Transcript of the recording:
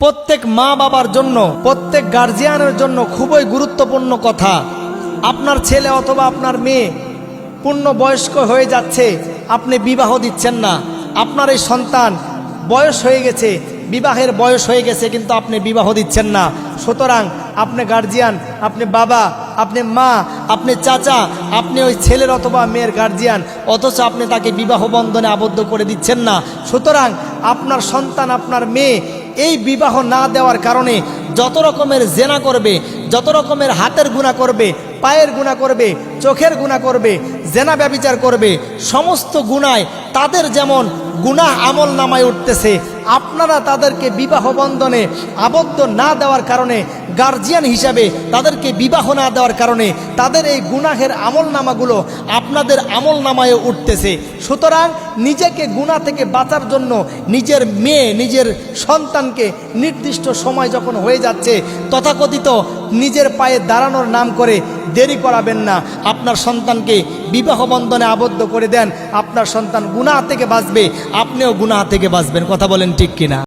প্রত্যেক মা বাবার জন্য, প্রত্যেক গার্জিয়ানের জন্য খুবই গুরুত্বপূর্ণ কথা। আপনার ছেলে অথবা আপনার মেয়ে পূর্ণ বয়স্ক হয়ে যাচ্ছে, আপনি বিবাহ দিচ্ছেন না। আপনার এই সন্তান বয়স হয়ে গেছে, বিবাহের বয়স হয়ে গেছে, কিন্তু আপনি বিবাহ দিচ্ছেন না। সুতরাং আপনি গার্জিয়ান আপনি বাবা, আপনি মা, আপনি চাচা, আপনি ওই ছেলের অথবা মেয়ের গার্জিয়ান অথচ আপনি তাকে বিবাহ বন্ধনে আবদ্ধ করে দিচ্ছেন না। সুতরাং আপনার সন্তান, আপনার মেয়ে এই বিবাহ না দেওয়ার কারণে যত রকমের জেনা করবে, যত রকমের হাতের গুণা করবে, পায়ের গুণা করবে, চোখের গুণা করবে, জেনা ব্যবিচার করবে, সমস্ত গুণায় তাদের যেমন গুনাহ আমল নামায় উঠতেছে, আপনারা তাদেরকে বিবাহ বন্ধনে আবদ্ধ না দেওয়ার কারণে গার্জিয়ান হিসাবে তাদেরকে বিবাহ না দেওয়ার কারণে তাদের এই গুনাহের আমল নামাগুলো আপনাদের আমল নামায় উঠতেছে। সুতরাং নিজেকে গুণা থেকে বাঁচার জন্য নিজের মেয়ে, নিজের সন্তানকে নির্দিষ্ট সময় যখন হয়ে যাচ্ছে, তথাকথিত নিজের পায়ে দাঁড়ানোর নাম করে দেরি করাবেন না। আপনার সন্তানকে বিবাহ বন্ধনে আবদ্ধ করে দেন। আপনার সন্তান গুনাহ থেকে বাঁচবে, আপনিও গুনাহ থেকে বাঁচবেন। কথা বলেন ঠিক কিনা?